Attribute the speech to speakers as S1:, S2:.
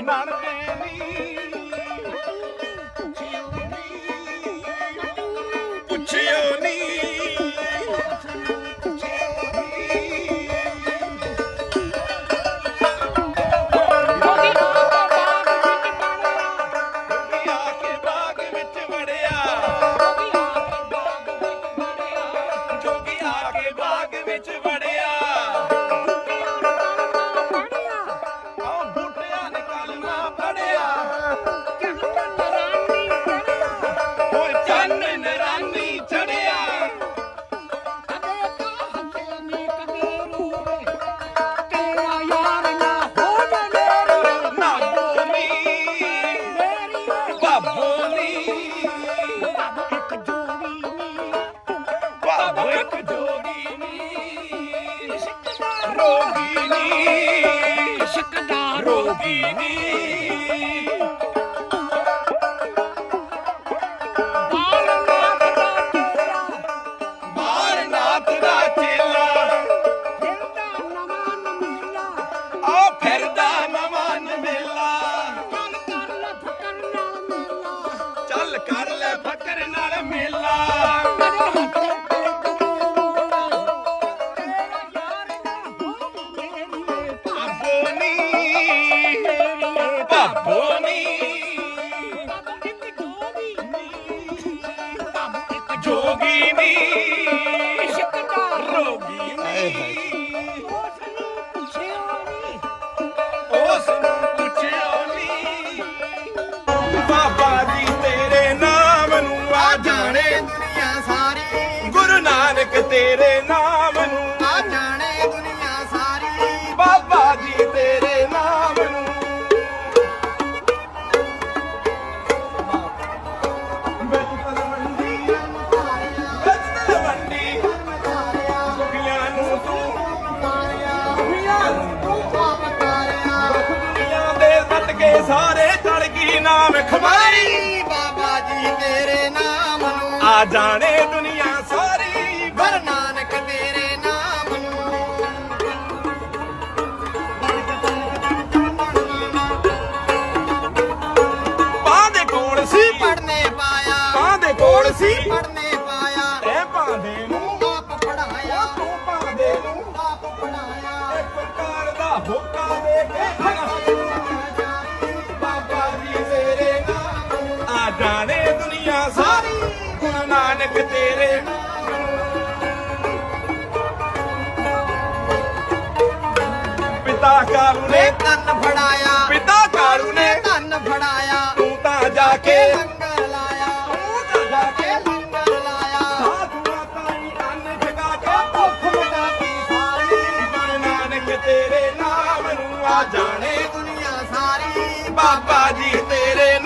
S1: എന്നാണ് ਚੇਲਾ
S2: ਫਿਰਦਾ ਨਵਾਂ ਨਮੇਲਾ
S1: ਆ ਫਿਰਦਾ ਨਵਾਂ ਮੇਲਾ
S2: ਚੱਲ ਕਰ ਲੈ ਫਕਰ ਨਾਲ ਮੇਲਾ। ਨੀ
S1: ਭਾਬੋ ਨੀ ਜੋਗੀ ਨੀ ਰੋਗੀ ਨੀ।
S2: ਉਸ ਨੂੰ ਪੁੱਛਿਓ ਨੀ
S1: ਉਸ ਨੂੰ ਪੁੱਛਿਓ ਨੀ। ਬਾਬਾ ਜੀ ਤੇਰੇ ਨਾਮ ਨੂੰ ਆ ਜਾਣੇ।
S3: ਦੁਨੀਆ ਸਾਰੀ।
S1: ਗੁਰੂ ਨਾਨਕ ਤੇਰੇ
S3: ਸਾਰੇ
S1: ਚੜ ਗਈ ਨਾਮ ਖਮਾਰੀ।
S3: ਬਾਬਾ ਜੀ ਤੇਰੇ ਨਾਮ ਨੂੰ।
S1: ਆ ਜਾਣੇ ਦੁਨੀਆ ਸਾਰੀ।
S3: ਗੁਰ ਨਾਨਕ ਤੇਰੇ ਨਾਮ ਨੂੰ।
S1: ਬਾਹ ਦੇ ਕੋਲ ਸੀ।
S3: ਪੜਨੇ ਪਾਇਆ।
S1: ਬਾਹ ਦੇ ਕੋਲ ਸੀ।
S3: ਪੜਨੇ ਪਾਇਆ।
S1: ਐ ਭਾਂਦੇ ਨੂੰ।
S3: ਆਪ ਪੜਾਇਆ
S1: ਤੂੰ ਭਾਂਦੇ ਨੂੰ।
S3: ਆਪ ਪੜਾਇਆ
S1: ਇੱਕ ਪ੍ਰਕਾਰ ਦਾ ਹੋਕਾ ਦੇ ਕੇ ਤੇਰੇ ਪਿਤਾ ਕਾਲੂ
S3: ਨੇ ਕੰਨ ਫੜਾਇਆ।
S1: ਪਿਤਾ ਕਾਲੂ ਨੇ?
S3: ਕੰਨ ਫੜਾਇਆ।
S1: ਤੂੰ ਤਾਂ ਜਾ ਕੇ
S3: ਲੰਗਰ ਲਾਇਆ।
S1: ਤੂੰ ਤਾਂ ਜਾ ਕੇ
S3: ਲੰਗਰ ਲਾਇਆ।
S1: ਸਾਧੂਆਂ ਤਾਈਂ ਅੰਨ ਛਕਾ ਕੇ ਭੁੱਖ
S3: ਮਿਟਾਤੀ ਸਾਰੀ
S1: ਗੁਰੂ ਨਾਨਕ ਤੇਰੇ ਨਾਮ ਨੂੰ ਆ ਜਾਣੇ।
S3: ਦੁਨੀਆ ਸਾਰੀ
S1: ਬਾਬਾ ਜੀ ਤੇਰੇ